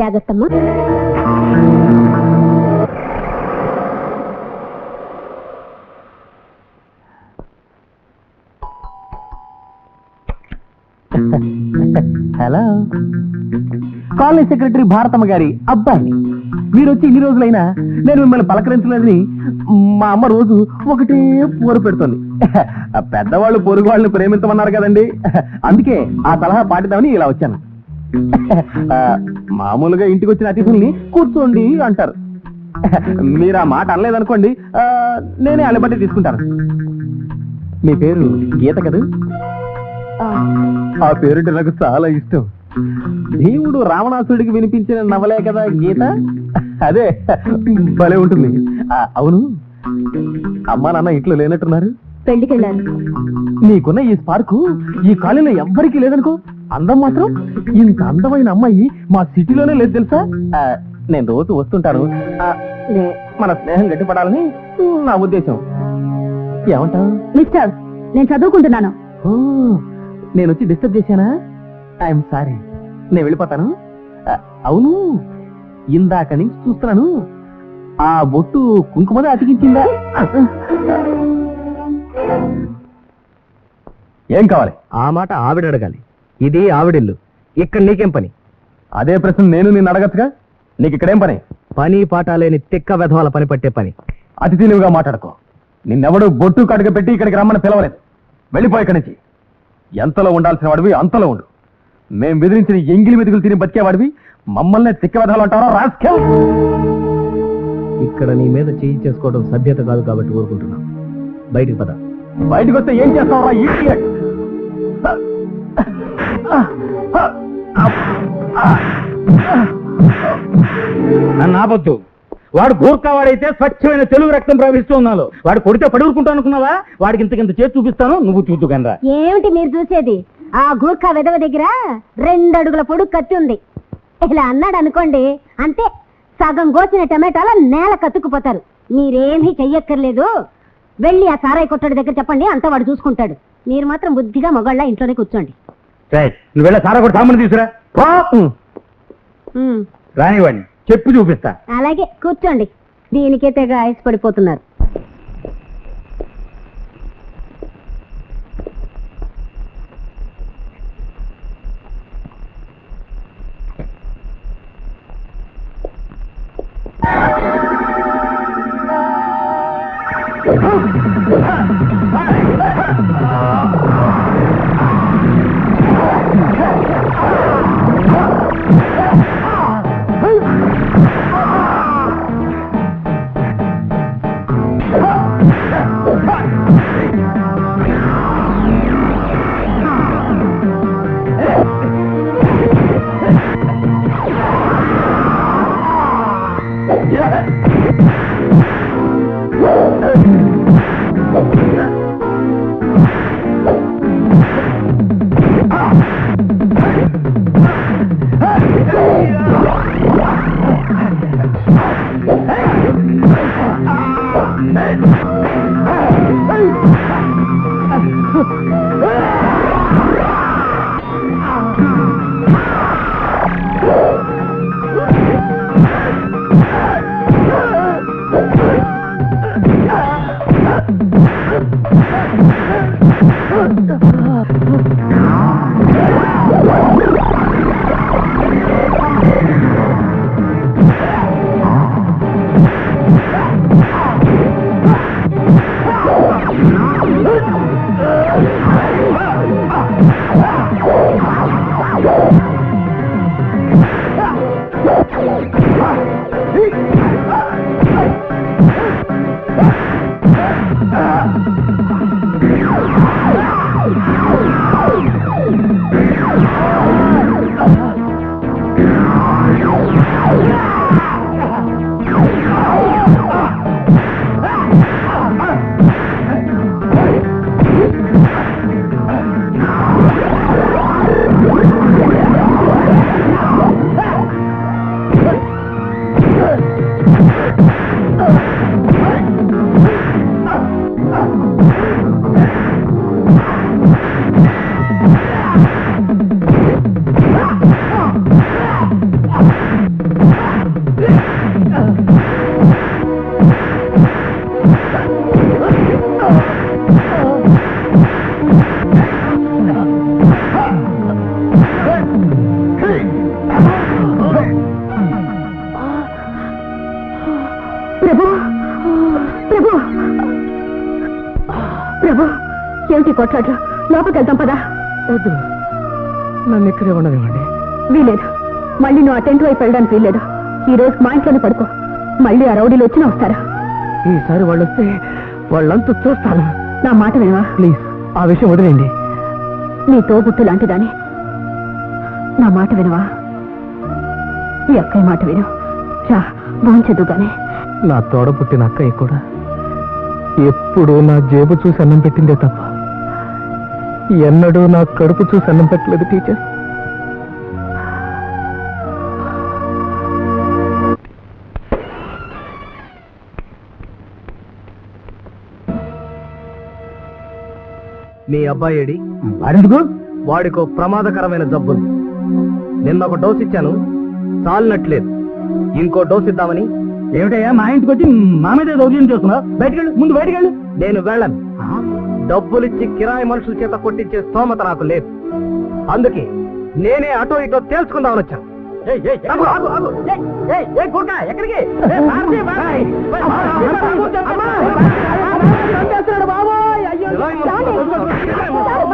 జాగ్రత్తమ్మా. Hello colony secretary Bharatamma గారి అబ్బాయి మీరు వచ్చి ఇన్ని రోజులైనా నేను మిమ్మల్ని పలకరించలేదని మా అమ్మ రోజు ఒకటే పోరు పెడుతుంది. పెద్దవాళ్ళు పొరుగు వాళ్ళని ప్రేమించమన్నారు కదండి. అందుకే ఆ సలహా పాటిద్దామని ఇలా వచ్చాను. మామూలుగా ఇంటికి వచ్చిన అతిథుల్ని కూర్చోండి అంటారు. మీరు ఆ మాట అనలేదనుకోండి నేనే అలబట్టి తీసుకుంటాను. మీ పేరు గీత కదా? ఆ. పేరుంటే నాకు చాలా ఇష్టం. భీముడు రావణాసుడికి వినిపించిన నవలే కదా గీత? అదే భలే ఉంటుంది. అవును. అమ్మా నాన్న ఇంట్లో లేనట్టున్నారు? పెళ్ళికెళ్ళాను నీకున్న ఈ స్పార్కు ఈ కాలేజీలో ఎవ్వరికీ లేదనుకో? అందం మాత్రం? ఇంత అందమైన అమ్మాయి మా సిటీలోనే లేదు తెలుసా? ఆ, నేను రోజు వస్తుంటాను. ఆ, నే- మన స్నేహం గట్టిపడాలని నా ఉద్దేశం. ఏమంటావు? మిస్టర్ నేను చదువుకుంటున్నాను. ఓ, నేను వచ్చి డిస్టర్బ్ చేశానా? I'm sorry. నేను వెళ్ళిపోతాను. ఆ, అవును. ఇందాక నుంచి చూస్తున్నాను. ఆ బొట్టు కుంకుమదే అతికించిందా? ఏం కావాలి? ఆ మాట ఆవిడ అడగాలి. ఇది ఆవిడిల్లు. ఇక్కడ నీకేం పని? అదే ప్రశ్న నేను నిన్ను అడగచ్చుగా? నీకు ఇక్కడేం పని? పని పాట లేని తిక్క వెధవాల పని పట్టే పని. అతి తెలివిగా మాట్లాడుకో. నిన్నెవడు బొట్టు కడుగ పెట్టి ఇక్కడికి రమ్మని పిలవలేదు. వెళ్ళిపో ఇక్కడి నుంచి. ఎంతలో ఉండాల్సిన వాడివి అంతలో ఉండు. మేం బెదిరించిన ఎంగిలి మెతుకులు తిని బతికేవాడివి. మమ్మల్ని తిక్క వెధవాలు అంటారా రాస్కెల్? ఇక్కడ నీ మీద చేయి చేసుకోవడం సభ్యత కాదు కాబట్టి ఊరుకుంటున్నా. బయటికి పద. బయటకు వస్తే ఏం చేస్తావరా idiot? నన్ను ఆపొద్దు. వాడు గూర్ఖావాడైతే స్వచ్ఛమైన తెలుగు రక్తం ప్రవహిస్తూ ఉన్నాను వాడు కొడితే పడి ఊరుకుంటా అనుకున్నావా? వాడికి ఇంతకింత చేతి చూపిస్తాను నువ్వు చూద్దు కనరా ఏమిటి మీరు చూసేది? ఆ గూర్ఖా విధవ దగ్గర రెండు అడుగుల పొడుగు కత్తి ఉంది. ఇలా అన్నాడు అనుకోండి అంతే. సగం కోసిన టమాటాల నేల కత్తుకుపోతారు. మీరేమీ చెయ్యక్కర్లేదు. వెళ్ళి ఆ సారాయి కొట్టడి దగ్గర చెప్పండి అంతా వాడు చూసుకుంటాడు. మీరు మాత్రం బుద్ధిగా మొగళ్ళ ఇంట్లోనే కూర్చోండి. నువ్వు వెళ్ళ సారా కూడా సామాను తీసురా పో. ఉమ్, రానివాడిని చెప్పు చూపిస్తా. అలాగే కూర్చోండి. దీనికే తెగ ఐస్ పడిపోతున్నారు ప్రభు ప్రభు. పదా. వద్దు. నన్ను ఇక్కడే వీలేదు మళ్ళీ నువ్వు అటెంట్ అయి పెళ్ళడానికి వీల్లేదు. ఈ రోజు మా ఇంట్లోనే పడుకో. మళ్ళీ ఆ రౌడీలు వచ్చినా వస్తారా? ఈసారి వాళ్ళు వస్తే వాళ్ళంతా చూస్తాను. నా మాట వినవా? ప్లీజ్. ఆ విషయం వదిలేండి నీ తోబుట్టు లాంటిదాని? నా మాట వినవా? ఈ అక్కయ్య మాట విను. రా భోంచదు గాని నా తోడ పుట్టిన అక్కయ్య కూడా ఎప్పుడు నా జేబు చూసి అన్నం పెట్టిందే తప్ప ఎన్నడూ నా కడుపు చూసి అన్నం పెట్టలేదు టీచర్. మీ అబ్బాయి ఏడి వాడెందుకు వాడికో ప్రమాదకరమైన జబ్బు ఉంది. నిన్న ఒక డోస్ ఇచ్చాను చాలినట్లేదు ఇంకో డోస్ ఇద్దామని ఏమిటయ్యా మా ఇంటికి వచ్చి మా మీద దౌర్జన్యం చేస్తున్నావు బయటికి వెళ్ళు ముందు బయటికి వెళ్ళు నేను వెళ్ళను డబ్బులిచ్చి కిరాయి మనుషుల చేత కొట్టించే స్తోమత నాకు లేదు అందుకే నేనే అటో ఇటో తేల్చుకుందామని వచ్చాను ఎక్కడికి சாமி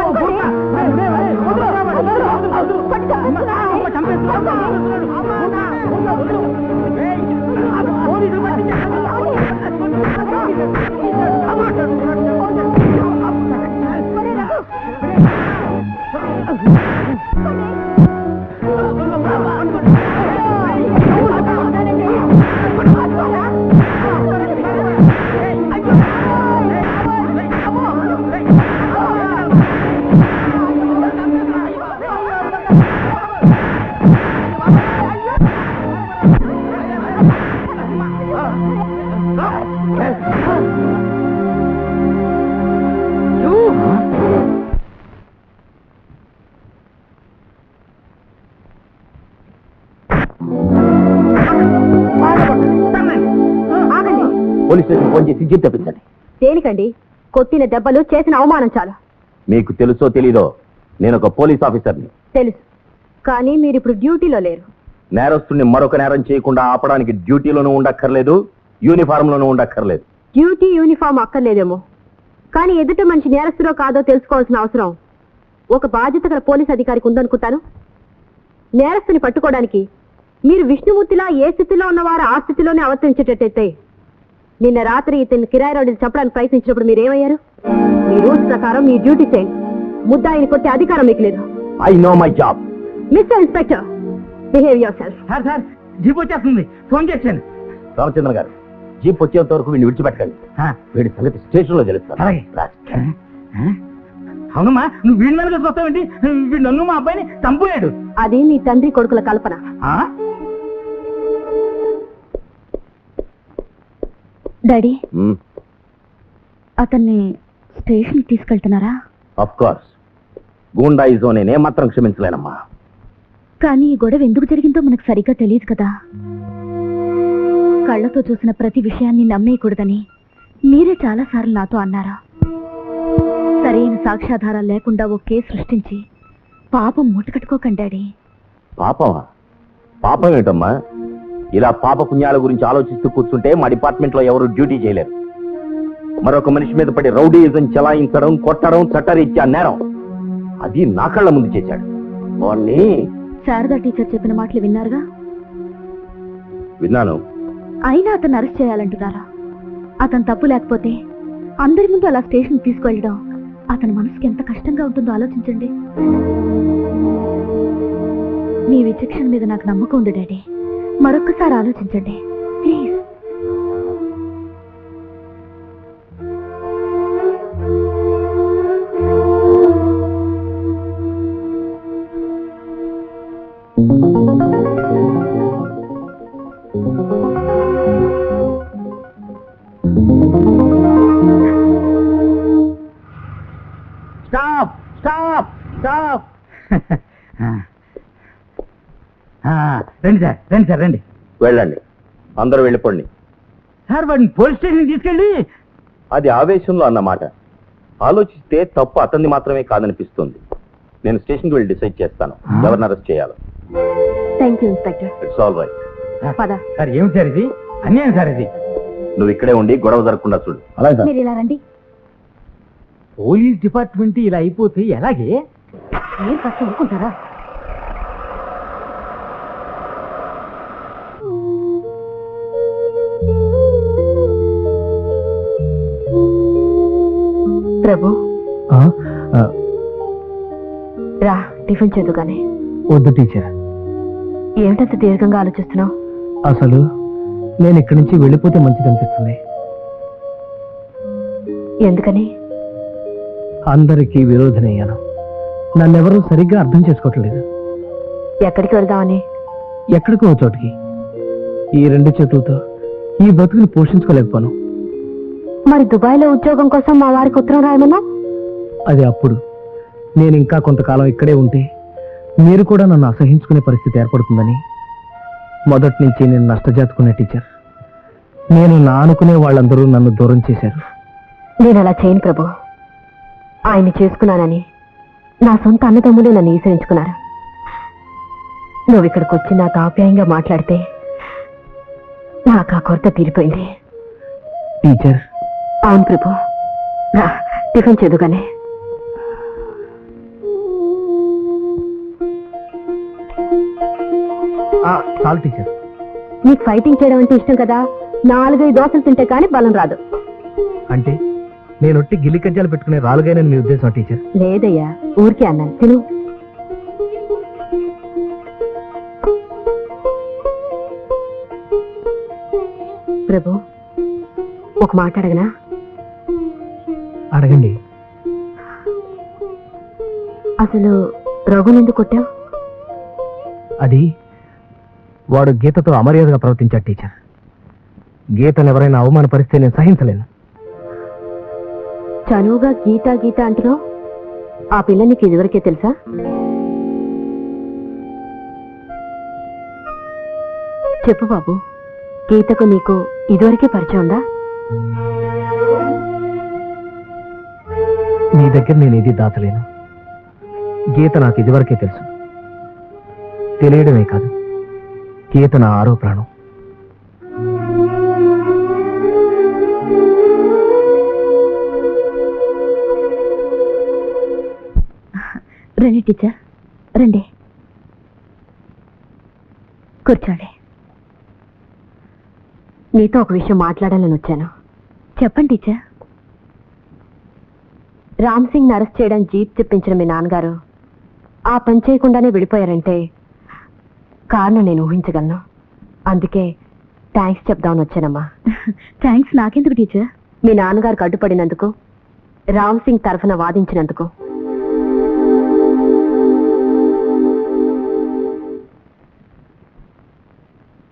చేసి జీప్ తెప్పించండి దేనికండి? కొట్టిన దెబ్బలు చేసిన అవమానం చాలు. మీకు తెలుసో తెలీదో నేను ఒక పోలీస్ ఆఫీసర్ని. తెలుసు. కానీ మీరు ఇప్పుడు డ్యూటీలో లేరు. నేరస్తుని మరొక నేరం చేయకుండా ఆపడానికి డ్యూటీలోనూ ఉండక్కర్లేదు యూనిఫామ్ లోనూ ఉండక్కర్లేదు. డ్యూటీ యూనిఫామ్ అక్కర్లేదేమో. కానీ ఎదుట మనిషి నేరస్తులో కాదో తెలుసుకోవాల్సిన అవసరం. ఒక బాధ్యత గల పోలీస్ అధికారికి ఉందనుకుంటాను. నేరస్తుని పట్టుకోవడానికి మీరు విష్ణుమూర్తిలా ఏ స్థితిలో ఉన్నవారు ఆ స్థితిలోనే అవతరించేటట్టయితే నిన్న రాత్రి ఇతన్ని కిరాయి రోడ్డు చెప్పడానికి ప్రయత్నించినప్పుడు మీరేమయ్యారు? మీ రూల్స్ ప్రకారం మీ డ్యూటీ చేయండి. ముద్దాయిని కొట్టే అధికారం మీకు లేదు. I know my job mister inspector behave yourself sir sir jeep వచ్చేస్తుంది. ఫోన్ చేశాను. రామచంద్ర గారు జీప్ వచ్చేంత వరకు వీడిని విడిచిపెట్టకండి. ఆ, వీడి సంగతి స్టేషన్లో తెలుస్తాను? అవునమ్మా నువ్వు వీడి మీద వస్తావేంటి? వీడు నన్ను మా అబ్బాయిని చంపుయాడు. అది మీ తండ్రి కొడుకుల కల్పన. డాడీ. అతన్ని స్టేషన్ తీసుకెళ్తున్నారా? అఫ్ కోర్స్ గూండాయిజో నేనే మాత్రం క్షమించలేనమ్మా. కానీ ఈ గొడవ ఎందుకు జరిగిందో మనకు సరిగ్గా తెలియదు కదా. కళ్ళతో చూసిన ప్రతి విషయాన్ని నమ్మేయకూడదని మీరే చాలా సార్లు నాతో అన్నారా. సరైన సాక్ష్యాధారాలు లేకుండా ఓ కేసు సృష్టించి పాపం మూటకట్టుకోకండి డాడీ. పాపమా? పాపం ఏంటమ్మా ఇలా పాప పుణ్యాల గురించి ఆలోచిస్తూ కూర్చుంటే మా డిపార్ట్మెంట్లో ఎవరు డ్యూటీ చేయలేరు. మరొక మనిషి మీద పడి రౌడీయిజం చెలాయించడం కొట్టడం చట్టరీత్యా నేరం. అది నా కళ్ళ ముందు చేశాడు. శారదా టీచర్ చెప్పిన మాటలు విన్నారుగా? విన్నాను. అయినా అతను అరెస్ట్ చేయాలంటున్నారా? అతను తప్పు లేకపోతే అందరి ముందు అలా స్టేషన్ తీసుకువెళ్ళడం అతని మనసుకి ఎంత కష్టంగా ఉంటుందో ఆలోచించండి. మీ విచక్షణ మీద నాకు నమ్మకం ఉంది డాడీ. మరొక్కసారి ఆలోచించండి. అందరూ వెళ్ళిపోండి. సార్ వాడిని పోలీస్ స్టేషన్ తీసుకెళ్ళి అది ఆవేశంలో అన్నమాట. ఆలోచిస్తే తప్పు అతన్ని మాత్రమే కాదనిపిస్తుంది. నేను స్టేషన్కి వెళ్ళి డిసైడ్ చేస్తాను? ఎవరిని అరెస్ట్ చేయాలో. Thank you inspector it's all right పద. సార్ ఏమిటి సార్ ఇది? అన్యాయం సార్ ఇది. నువ్వు ఇక్కడే ఉండి గొడవ జరగకుండా చూడు. అలాగే మీరు ఇలా రండి. పోలీస్ డిపార్ట్మెంట్ ఇలా అయిపోతే ఎలాగే? మీరు కాస్త ఊరుకుంటారా ప్రభు ఆ, ఆ, రా టిఫిన్ చేదు గాని వద్దు టీచర్. ఏమిటంత దీర్ఘంగా ఆలోచిస్తున్నావు? అసలు నేను ఇక్కడి నుంచి వెళ్ళిపోతే మంచిది అనిపిస్తుంది. ఎందుకని? అందరికీ విరోధనయ్యాను నన్నెవరూ సరిగ్గా అర్థం చేసుకోవట్లేదు. ఎక్కడికి వెళ్దామని? ఎక్కడికో ఓ చోటికి. ఈ రెండు చేతులతో ఈ బతుకుని పోషించుకోలేకపోను. మరి దుబాయ్లో ఉద్యోగం కోసం మా వారికి ఉత్తరం రాయమన్నా? అది అప్పుడు. నేను ఇంకా కొంతకాలం ఇక్కడే ఉంటే మీరు కూడా నన్ను అసహించుకునే పరిస్థితి ఏర్పడుతుందని. మొదటి నుంచి నేను నష్టజాతుకునే టీచర్. నేను నా అనుకునే వాళ్ళందరూ నన్ను దూరం చేశారు. నేను అలా చేయను ప్రభు. ఆయన్ని చేసుకున్నానని నా సొంత అన్నదమ్ములు నన్ను ఈసరించుకున్నారు. నువ్వు ఇక్కడికి వచ్చి నాకు ఆప్యాయంగా మాట్లాడితే నాకు ఆ కొరత తీరిపోయింది. టీచర్ అవును ప్రభు. రా టిఫిన్ చేదుగానే చాలు టీచర్. నీకు ఫైటింగ్ చేయడం అంటే ఇష్టం కదా? నాలుగైదు దోశలు తింటే కానీ బలం రాదు. అంటే నేను ఒట్టి గిల్లి కజ్జాలు పెట్టుకునే రాలుగానని మీ ఉద్దేశం టీచర్? లేదయ్యా ఊరికే అన్నాను. తిను. ప్రభు ఒక మాట అడగనా? అడగండి. అసలు రఘునెందుకు కొట్టావు? అది వాడు గీతతో అమర్యాదగా ప్రవర్తించాడు టీచర్. గీతను ఎవరైనా అవమానపరిస్తే నేను సహించలేను. చనువుగా గీత గీత అంటున్నావు? ఆ పిల్ల నీకు ఇదివరకే తెలుసా? చెప్పు బాబు గీతకు నీకు ఇదివరకే పరిచయం ఉందా? నీ దగ్గర నేను ఇది దాచలేను. గీత నాకు ఇదివరకే తెలుసు. తెలియడమే కాదు గీత నా ఆరో ప్రాణం. రండి టీచర్ రండి. కూర్చోండి. నీతో ఒక విషయం మాట్లాడాలని వచ్చాను. చెప్పండి టీచర్. రామ్ సింగ్ అరెస్ట్ చేయడం జీప్ తెప్పించిన మీ నాన్నగారు. ఆ పని చేయకుండానే వెళ్ళిపోయారంటే కారణం నేను ఊహించగలను. అందుకే థ్యాంక్స్ చెప్దామని వచ్చానమ్మా. థ్యాంక్స్ నాకెందుకు టీచర్ మీ నాన్నగారికి అడ్డుపడినందుకు రామ్ సింగ్ తరఫున వాదించినందుకు.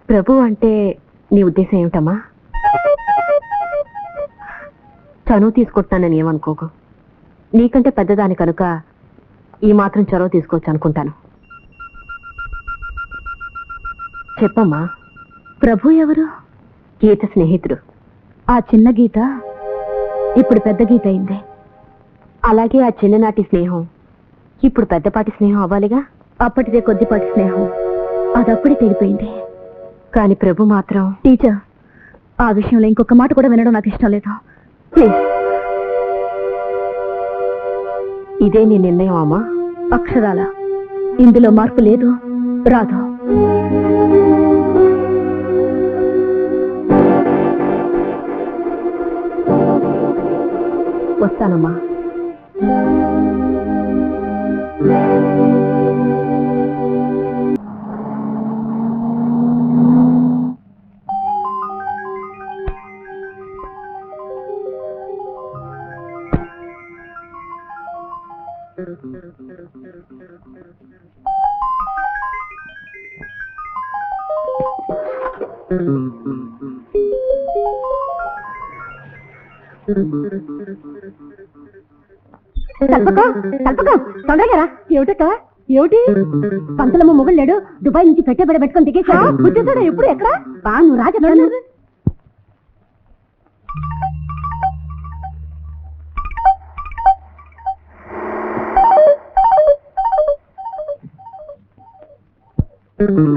ప్రభు అంటే నీ ఉద్దేశం ఏమిటమ్మా? చనువు తీసుకుంటున్నానని ఏమనుకోకు. నీకంటే పెద్దదాని కనుక ఈ మాత్రం చొరవ తీసుకోవచ్చు అనుకుంటాను. చెప్పమ్మా ప్రభు ఎవరు? గీత స్నేహితుడు. ఆ చిన్న గీత ఇప్పుడు పెద్ద గీత అయింది. అలాగే ఆ చిన్ననాటి స్నేహం ఇప్పుడు పెద్దపాటి స్నేహం అవ్వాలిగా? అప్పటిదే కొద్దిపాటి స్నేహం. అదప్పుడే తెగిపోయింది కానీ ప్రభు మాత్రం టీచర్ ఆ విషయంలో ఇంకొక మాట కూడా వినడం నాకు ఇష్టం లేదు. ప్లీజ్. ఇదే నీ నిర్ణయం అమ్మా. అక్షరాల. ఇందులో మార్పు లేదు. రాదు వస్తానమ్మా. కల్పకం కల్పకం తొందరగా రా. ఏమిటక్క? ఏమిటి? పంతలమ్మ మొగుడు లేడు. దుబాయ్ నుంచి పెట్టే బడ పెట్టుకొని దిగేసా వచ్చేసాడు ఎప్పుడు ఎక్కడ? బా నువ్వు రాజా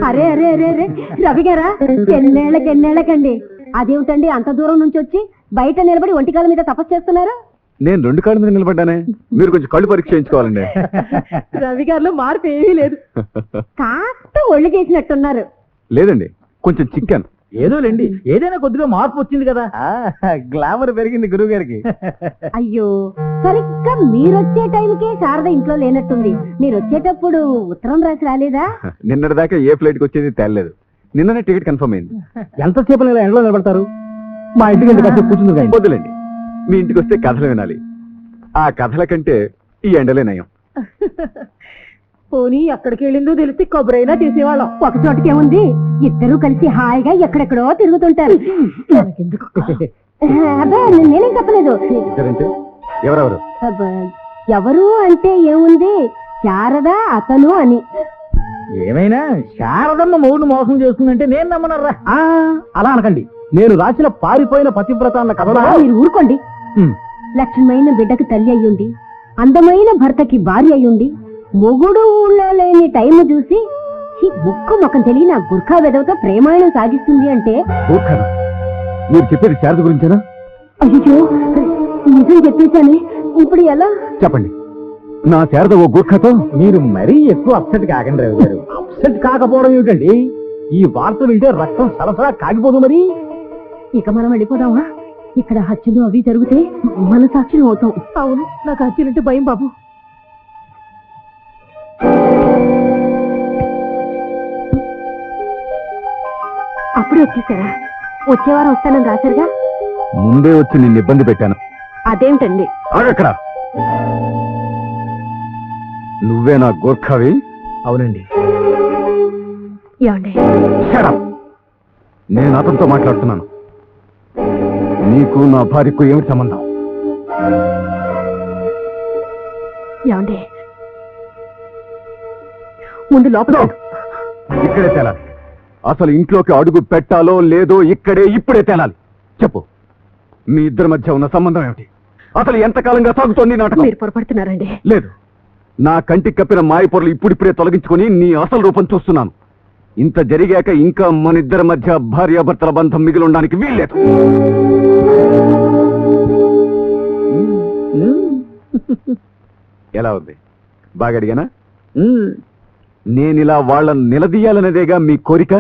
అరే అరే అరే అరే రవి గారా ఎన్నేళ్ళకి ఎన్నేళ్ళకండి. అదేమిటండి అంత దూరం నుంచి వచ్చి బయట నిలబడి ఒంటికాల మీద తపస్సు చేస్తున్నారు? నేను రెండు కాళ్ళ మీద నిలబడ్డానే. మీరు కొంచెం కళ్ళు పరీక్ష చేయించుకోవాలండి. రవి గారిలో మార్పు ఏమీ లేదు. కాస్త ఒళ్ళు చేసినట్టున్నారు లేదండి కొంచెం చిక్కాను. ఏదో లేండి ఏదైనా కొద్దిగా మార్పు వచ్చింది కదా. గ్లామర్ పెరిగింది గురువు గారికి. అయ్యో సరిగ్గా మీరొచ్చే టైంకే శారద ఇంట్లో లేనట్టుంది. మీరు వచ్చేటప్పుడు ఉత్తరం రాసి రాలేదా? నిన్నటి దాకా ఏ ఫ్లైట్కి వచ్చేది తేలలేదు. నిన్ననే టికెట్ కన్ఫర్మ్ అయింది. ఎంతసేపు ఇలా ఎండలో నిలబడతారు? మా ఇంటికి ఎందుకు కూర్చుంది వద్దులేండి. మీ ఇంటికి వస్తే కథలు వినాలి. ఆ కథల కంటే ఈ ఎండలే నయం. పోనీ ఎక్కడికి వెళ్ళిందో తెలిసి కొబ్బరైనా తీసేవాళ్ళం. ఒక చోటకి ఏముంది? ఇద్దరు కలిసి హాయిగా ఎక్కడెక్కడో తిరుగుతుంటారు. అబ్బే నేనేం చెప్పలేదు. ఇద్దరంటే ఎవరెవరు? అబ్బా, ఎవరు అంటే ఏముంది? శారద అతను అని. ఏమైనా? శారదమ్మ మౌడు మోసం చేస్తుందంటే నేను నమ్మనరా ఆ, అలా అనకండి. నేను రాసిన పారిపోయిన పతివ్రత అన్న అబ్బా, మీరు ఊరుకోండి. హ్మ్. లక్ష్మమైన బిడ్డకు తల్లి అయ్యుండి అందమైన భర్తకి భార్య అయ్యుండి మొగుడు ఊళ్ళో లేని టైం చూసి ఈ ముక్కు ముఖం తెలియని ఆ గుర్ఖా వెదవతో ప్రేమాయణం సాగిస్తుంది అంటే. మీరు చెప్పేది శారద గురించేనా? అయ్యో నిజం చెప్పేశానే. ఇప్పుడు ఎలా? చెప్పండి. నా శారద ఓ గుర్ఖతో మీరు మరీ ఎక్కువ అప్సెట్ కాకండి రవి గారు. అప్సెట్ కాకపోవడం ఏమిటండి? ఈ వార్త వింటే రక్తం సరసరా కాగిపోదు మరి. ఇక మనం వెళ్ళిపోదామా? ఇక్కడ హత్యలు అవి జరిగితే మన సాక్షులు అవుతాం. అవును నాకు హత్యలంటే భయం బాబు. అప్పుడే వచ్చేసారా? వచ్చే వారం వస్తానని రాశారుగా? ముందే వచ్చి నిన్ను ఇబ్బంది పెట్టాను. అదేమిటండి ఆగక్కడ నువ్వే నా గోర్ఖావి? అవునండి. ఏమండి. నేను అతనితో మాట్లాడుతున్నాను. నీకు నా భార్యకు ఏమిటి సంబంధం? ఏమండి? ముందు లోపల ఇక్కడే తేలాలి. అసలు ఇంట్లోకి అడుగు పెట్టాలో లేదో ఇక్కడే ఇప్పుడే తేలాలి. చెప్పు. మీ ఇద్దరి మధ్య ఉన్న సంబంధం ఏమిటి? అసలు ఎంతకాలంగా సాగుతోంది నాటకం? మీరు పొరపడుతున్నారండి. లేదు. నా కంటికి కప్పిన మాయ పొరలు ఇప్పుడిప్పుడే తొలగించుకొని నీ అసలు రూపం చూస్తున్నాను. ఇంత జరిగాక ఇంకా మన ఇద్దరి మధ్య భార్యాభర్తల బంధం మిగిలి ఉండడానికి వీల్లేదు ఎలా ఉంది? బాగా అడిగానా? నేనిలా వాళ్ళని నిలదీయాలనేదేగా మీ కోరిక?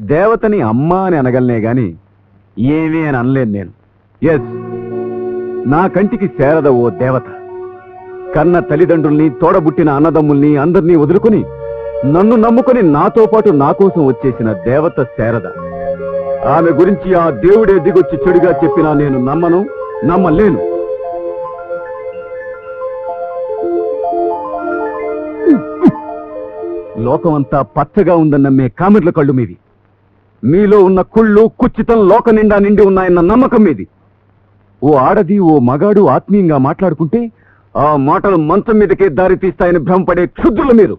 దేవతని అమ్మ అని అనగలనే గాని ఏమీ అని అనలేను నేను. ఎస్ నా కంటికి శారద ఓ దేవత. కన్న తల్లిదండ్రుల్ని తోడబుట్టిన అన్నదమ్ముల్ని అందరినీ వదులుకుని నన్ను నమ్ముకుని నాతో పాటు నా కోసం వచ్చేసిన దేవత శారద ఆమె గురించి ఆ దేవుడే దిగొచ్చి చెడుగా చెప్పినా నేను నమ్మను నమ్మలేను. లోకమంతా పచ్చగా ఉందన్న నమ్మే కామెర్ల కళ్ళు మీది మీలో ఉన్న కుళ్ళు కుచ్చితం లోక నిండా నిండి ఉన్నాయన్న నమ్మకం మీది. ఓ ఆడది ఓ మగాడు ఆత్మీయంగా మాట్లాడుకుంటే ఆ మాటలు మంచం మీదకే దారి తీస్తాయని భ్రమపడే క్షుద్రులు మీరు.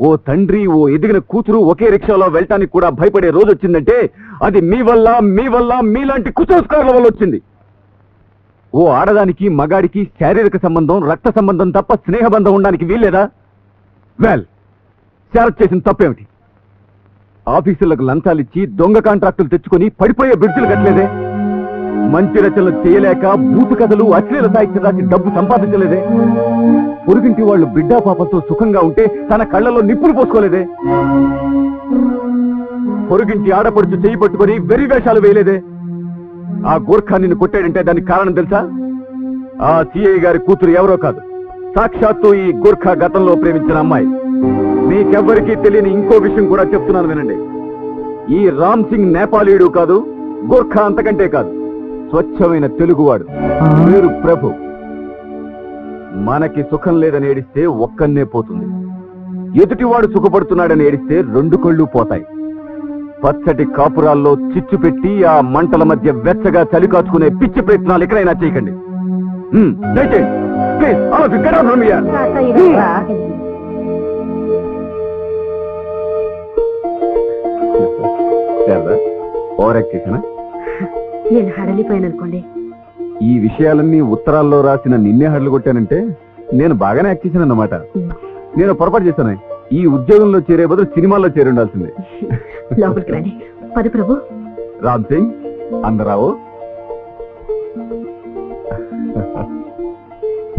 ఓ తండ్రి ఓ ఎదిగిన కూతురు ఒకే రిక్షాలో వెళ్ళటానికి కూడా భయపడే రోజు వచ్చిందంటే అది మీ వల్ల మీ వల్ల మీలాంటి కుసంస్కారాల వల్ల వచ్చింది. ఓ ఆడదానికి మగాడికి శారీరక సంబంధం రక్త సంబంధం తప్ప స్నేహబంధం ఉండడానికి వీల్లేదా? వెల్. శారత్ చేసిన తప్పేమిటి? ఆఫీసులకు లంచాలిచ్చి దొంగ కాంట్రాక్టులు తెచ్చుకొని పడిపోయే బ్రిడ్జిలు కట్టలేదే? మంచి రచనలు చేయలేక బూతు కథలు అశ్లీల సాహిత్యం రాసి డబ్బు సంపాదించలేదే? పొరుగింటి వాళ్ళు బిడ్డా పాపంతో సుఖంగా ఉంటే తన కళ్ళలో నిప్పులు పోసుకోలేదే? పొరుగింటి ఆడపడుచు చేయి పట్టుకొని వెరి వేషాలు వేయలేదే? ఆ గోర్ఖా నిన్ను కొట్టాడంటే దానికి కారణం తెలుసా? ఆ సిఐ గారి కూతురు ఎవరో కాదు. సాక్షాత్తు ఈ గోర్ఖా గతంలో ప్రేమించిన అమ్మాయి. మీకెవ్వరికీ తెలియని ఇంకో విషయం కూడా చెప్తున్నాను వినండి. ఈ రామ్ సింగ్ నేపాలీయుడు కాదు గోర్ఖా అంతకంటే కాదు. స్వచ్ఛమైన తెలుగువాడు. పేరు ప్రభు. మనకి సుఖం లేదని ఏడిస్తే ఒక్కన్నే పోతుంది. ఎదుటివాడు సుఖపడుతున్నాడని ఏడిస్తే రెండు కళ్ళు పోతాయి. పచ్చటి కాపురాల్లో చిచ్చు పెట్టి ఆ మంటల మధ్య వెచ్చగా చలి కాచుకునే పిచ్చి ప్రయత్నాలు ఎక్కడైనా చేయకండి. హ్మ్, ఓవర్ యాక్ట్ చేశానా? నేను హడలిపోయాను అనుకోండి ఈ విషయాలన్నీ ఉత్తరాల్లో రాసిన నిన్నే హడ్లు కొట్టానంటే నేను బాగానే యాక్ట్ చేశాను అన్నమాట నేను పొరపాటు చేశాను. ఈ ఉద్యోగంలో చేరే బదులు సినిమాల్లో చేరి ఉండాల్సిందే. లోపలికి రండి పది ప్రభు. రామ్ సింగ్ అందరావు.